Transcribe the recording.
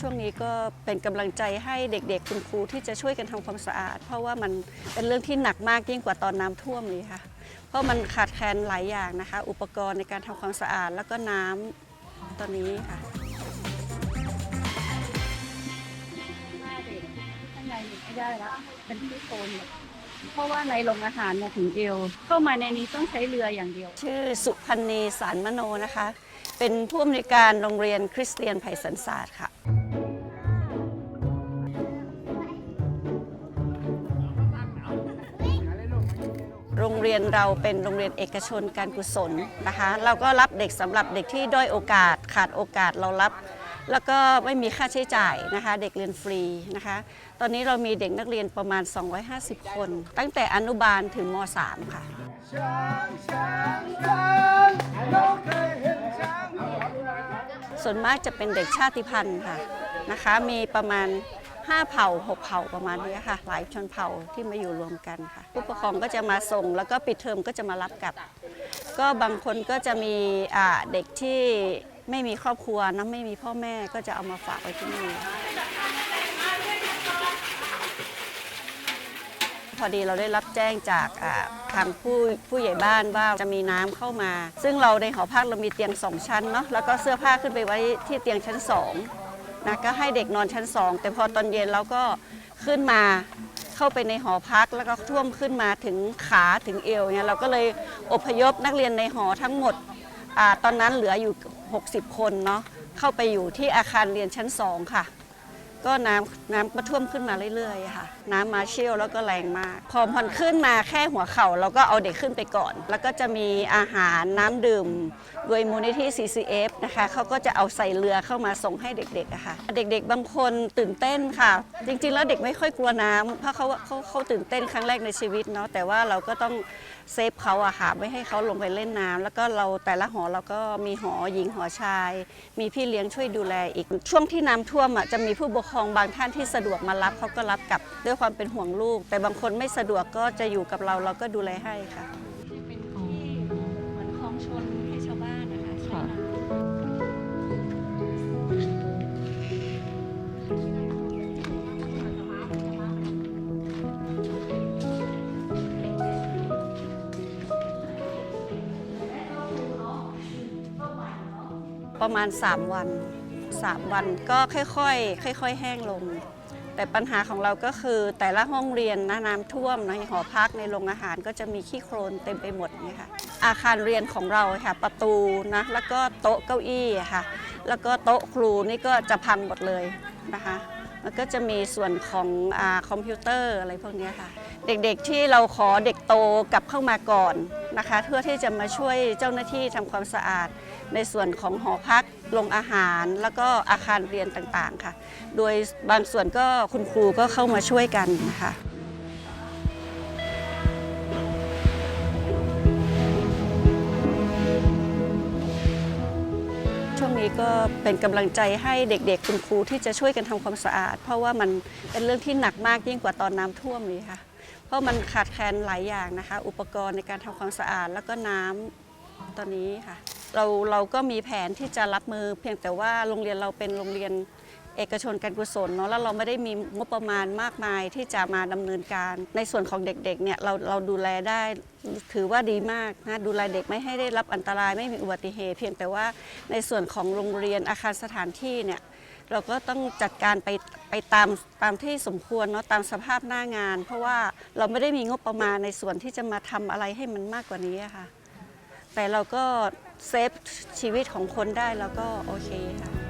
ช่วงนี้ก็เป็นกำลังใจให้เด็กๆ คุณครูที่จะช่วยกันทำความสะอาด เพราะว่ามันเป็นเรื่องที่หนักมากยิ่งกว่าตอนน้ำท่วมเลยค่ะ เพราะมันขาดแคลนหลายอย่างนะคะ อุปกรณ์ในการทำความสะอาดแล้วก็น้ำตอนนี้ค่ะหน้าเด็กข้างในอยู่ไม่ได้แล้วเป็นที่โคลนหมดเพราะว่าในโรงอาหารเนี่ยถึงเอวเข้ามาในนี้ต้องใช้เรืออย่างเดียว ชื่อสุพันธ์นีสารมโนนะคะ เป็นผู้อำนวยการโรงเรียนคริสเตียนไผ่สันศาสตร์ค่ะ รงเรียนเราเป็นโรงเรียนเอกชนการกุศลนะคะเราก็รับเด็กสำหรับเด็กที่ด้อยโอกาสขาดโอกาสเรารับ แล้วก็ไม่มีค่าใช้จ่ายนะคะเด็กเรียนฟรีนะคะ ตอนนี้เรามีเด็กนักเรียนประมาณ 250 คน ตั้งแต่อนุบาลถึงม .3 ค่ะส่วนมากจะเป็นเด็กชาติพันธุ์ค่ะนะคะมีประมาณ 5 เผ่า 6 เผ่าประมาณนี้ค่ะ หลายชนเผ่าที่มาอยู่รวมกันค่ะ ผู้ปกครองก็จะมาส่ง แล้วก็ปิดเทอมก็จะมารับกลับ ก็บางคนก็จะมีเด็กที่ไม่มีครอบครัวนะไม่มีพ่อแม่ก็จะเอามาฝากไว้ที่นี่พอดีเราได้รับแจ้งจากทางผู้ผู้ใหญ่บ้านว่าจะมีน้ำเข้ามา ซึ่งเราในหอพักเรามีเตียงสองชั้นเนาะแล้วก็เสื้อผ้าขึ้นไปไว้ที่เตียงชั้นสอง นะก็ให้เด็กนอนชั้นสองแต่พอตอนเย็นเราก็ขึ้นมาเข้าไปในหอพักแล้วก็ท่วมขึ้นมาถึงขาถึงเอวเนี่ยเราก็เลยอพยพนักเรียนในหอทั้งหมดอตอนนั้นเหลืออยู่ 60 คนเนาะเข้าไปอยู่ที่อาคารเรียนชั้นสองค่ะ ก็น้ำน้ำก็ท่วมขึ้นมาเรื่อยๆค่ะ น้ำมาเชี่ยวแล้วก็แรงมาก พอมันขึ้นมาแค่หัวเข่าเราก็เอาเด็กขึ้นไปก่อน แล้วก็จะมีอาหารน้ำดื่ม โดยมูลนิธิ CCF นะคะเขาก็จะเอาใส่เรือเข้ามาส่งให้เด็กๆค่ะ เด็กๆ บางคนตื่นเต้นค่ะ จริงๆ แล้วเด็กไม่ค่อยกลัวน้ำเพราะเขาเขาเขาตื่นเต้นครั้งแรกในชีวิตเนาะแต่ว่าเราก็ต้องเซฟเขาอะค่ะไม่ให้เขาลงไปเล่นน้ำแล้วก็เราแต่ละหอเราก็มีหอหญิงหอชาย มีพี่เลี้ยงช่วยดูแลอีกช่วงที่น้ำท่วมอะจะมีผู้ปกครองบางท่านที่สะดวกมารับเขาก็รับกลับด้วยความเป็นห่วงลูก แต่บางคนไม่สะดวกก็จะอยู่กับเราเราก็ดูแลให้ค่ะเป็นที่เหมือนคลองชนให้ชาวบ้านนะคะใช่ไหมประมาณ 3 วัน 3 วันก็ค่อยๆ ค่อย ๆ แห้งลง แต่ปัญหาของเราก็คือแต่ละห้องเรียนน้ำท่วมในหอพักในโรงอาหารก็จะมีขี้โคลนเต็มไปหมดเนี่ยค่ะอาคารเรียนของเราค่ะประตูนะแล้วก็โต๊ะเก้าอี้ค่ะแล้วก็โต๊ะครูนี่ก็จะพังหมดเลยนะคะแล้วก็จะมีส่วนของอคอมพิวเตอร์อะไรพวกนี้ค่ะ เด็กๆที่เราขอเด็กโตกลับเข้ามาก่อน นะคะ เพื่อที่จะมาช่วยเจ้าหน้าที่ทำความสะอาด ในส่วนของหอพักโรงอาหาร แล้วก็อาคารเรียนต่างๆค่ะ โดยบางส่วนก็คุณครูก็เข้ามาช่วยกันนะคะช่วงนี้ก็เป็นกำลังใจให้เด็กๆ คุณครูที่จะช่วยกันทำความสะอาด เพราะว่ามันเป็นเรื่องที่หนักมากยิ่งกว่าตอนน้ำท่วมเลยค่ะ เพราะมันขาดแคลนหลายอย่างนะคะ อุปกรณ์ในการทำความสะอาดแล้วก็น้ำตอนนี้ค่ะ เราเราก็มีแผนที่จะรับมือเพียงแต่ว่าโรงเรียนเราเป็นโรงเรียนเอกชนการกุศลเนาะแล้วเราไม่ได้มีงบประมาณมากมายที่จะมาดำเนินการ ในส่วนของเด็กๆเนี่ยเราเราดูแลได้ถือว่าดีมากนะดูแลเด็กไม่ให้ได้รับอันตรายไม่มีอุบัติเหตุ เพียงแต่ว่าในส่วนของโรงเรียนอาคารสถานที่เนี่ย เราก็ต้องจัดการไปไปตามตามที่สมควรเนาะตามสภาพหน้างาน เพราะว่าเราไม่ได้มีงบประมาณในส่วนที่จะมาทำอะไรให้มันมากกว่านี้ค่ะ แต่เราก็เซฟชีวิตของคนได้แล้วก็โอเคค่ะ